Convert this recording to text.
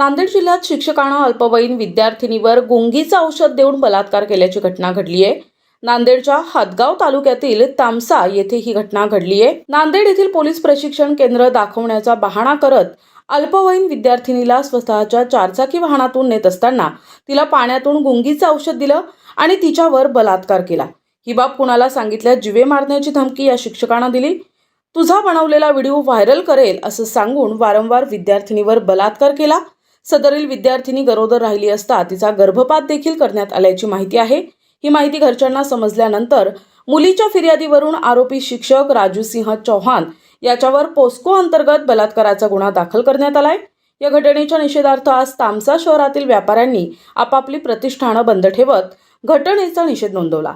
नांदेड जिल्ह्यात शिक्षकानं अल्पवयीन विद्यार्थिनीवर गुंगीचं औषध देऊन बलात्कार केल्याची घटना घडली आहे नांदेडच्या हदगाव तालुक्यातील तामसा येथे ही घटना घडली आहे नांदेड येथील पोलीस प्रशिक्षण केंद्र दाखवण्याचा बहाणा करत अल्पवयीन विद्यार्थिनीला स्वतःच्या चारचाकी वाहनातून नेत असताना तिला पाण्यातून गुंगीचं औषध दिलं आणि तिच्यावर बलात्कार केला. ही बाब कुणाला सांगितल्यास जिवे मारण्याची धमकी या शिक्षकानं दिली. तुझा बनवलेला व्हिडिओ व्हायरल करेल असं सांगून वारंवार विद्यार्थिनीवर बलात्कार केला. सदरील विद्यार्थिनी गरोदर राहिली असता तिचा गर्भपात देखील करण्यात आल्याची माहिती आहे. ही माहिती घरच्यांना समजल्यानंतर मुलीच्या फिर्यादीवरून आरोपी शिक्षक राजू सिंह चौहान याच्यावर पोस्को अंतर्गत बलात्काराचा गुन्हा दाखल करण्यात आलाय. या घटनेच्या निषेधार्थ आज तामसा शहरातील व्यापाऱ्यांनी आपापली प्रतिष्ठानं बंद ठेवत घटनेचा निषेध नोंदवला.